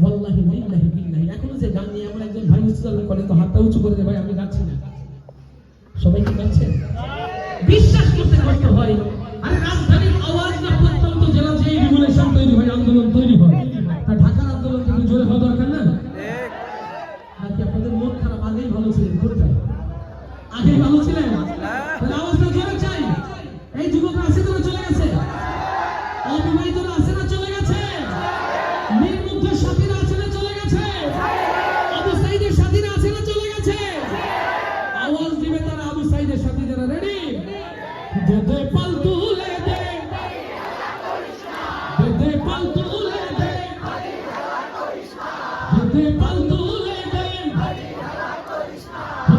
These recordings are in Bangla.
ওয়াল্লাহি বিল্লাহি বিল্লাহি। এখনও যে গান নিয়ে আমার একজন ভাই উচ্চ করে, তো হাতটা উঁচু করে ভাই, আমি গাচ্ছি না। সবাই কি গাচ্ছেন বিশ্বাস করতে কষ্ট হয়। আরে রাজধানীর আওয়াজ না, প্রত্যন্ত জেলা যে রিভলিউশন তৈরি হয়, আন্দোলন তৈরি হয়, তা ঢাকার আন্দোলন কিন্তু জোরে হওয়া দরকার না? নাকি আপনাদের মন খারাপ আগেই ভালো ছিলেন, কোনটা? আগেই ভালো ছিলেন? বেদে পাল তুলে দে। বেদে পাল তুলে দে। বেদে পাল তুলে দে।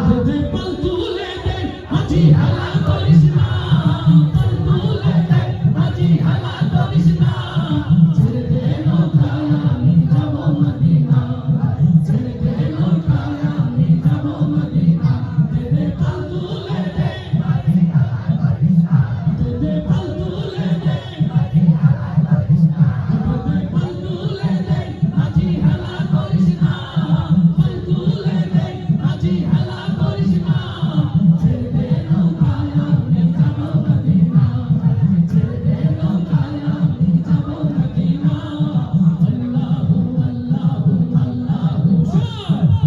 বেদে পাল তুলে দে। মাঝি হালা করিস না।